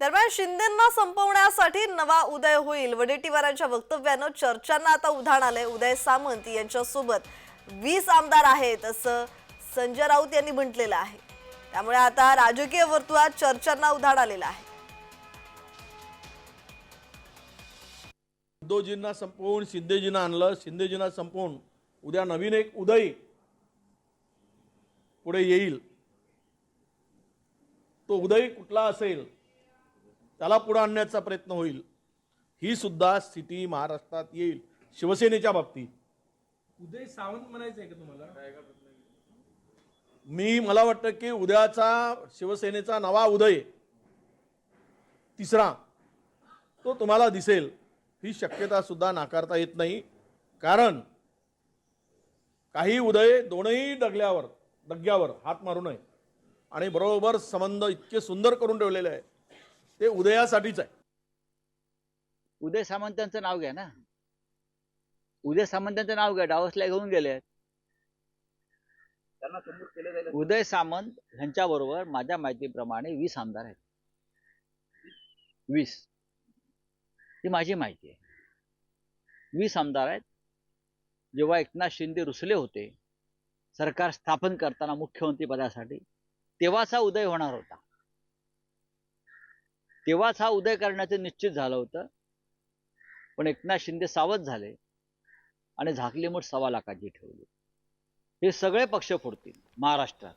दरम्यान शिंदेना संपवण्यासाठी नवा उदय होईल. वडेट्टीवारांच्या वक्तव्यानं चर्चांना आता उधाण आलंय. उदय सामंत यांच्यासोबत वीस आमदार आहेत असं संजय राऊत यांनी म्हटलेलं आहे. त्यामुळे आता राजकीय वर्तुळात चर्चांना उधाण आलेलं आहे. उद्धवजींना संपवून शिंदेजींना आणलं. शिंदेजींना संपवून उद्या नवीन एक उदय पुढे येईल. तो उदय कुठला असेल? त्याला पुढे आणण्याचा प्रयत्न होईल. ही सुद्धा स्थिती महाराष्ट्रात येईल. शिवसेनेच्या बाबतीत. उदय सावंत म्हणायचं आहे का तुम्हाला? मी मला वाटतं की उद्याचा शिवसेनेचा नवा उदय तिसरा तो तुम्हाला दिसेल. ही शक्यता सुद्धा नाकारता येत नाही. कारण काही उदय दोनही डगल्यावर डग्यावर हात मारू नये. आणि बरोबर संबंध इतके सुंदर करून ठेवलेले आहे ते उदयासाठीच आहे. उदय सामंतांचं नाव घ्या ना. उदय सामंतांचं नाव घ्या डावसला घेऊन गेले आहेत. उदय सामंत ह्यांच्या बरोबर माझ्या माहितीप्रमाणे वीस आमदार आहेत. वीस. ही माझी माहिती आहे. वीस आमदार आहेत. जेव्हा एकनाथ शिंदे रुसले होते सरकार स्थापन करताना मुख्यमंत्री पदासाठी तेव्हाच उदय होणार होता. तेव्हाच हा उदय करण्याचं निश्चित झालं होतं. पण एकनाथ शिंदे सावध झाले आणि झाकली मूठ सव्वा लाखाची ठेवली. हे सगळे पक्ष फोडतील महाराष्ट्रात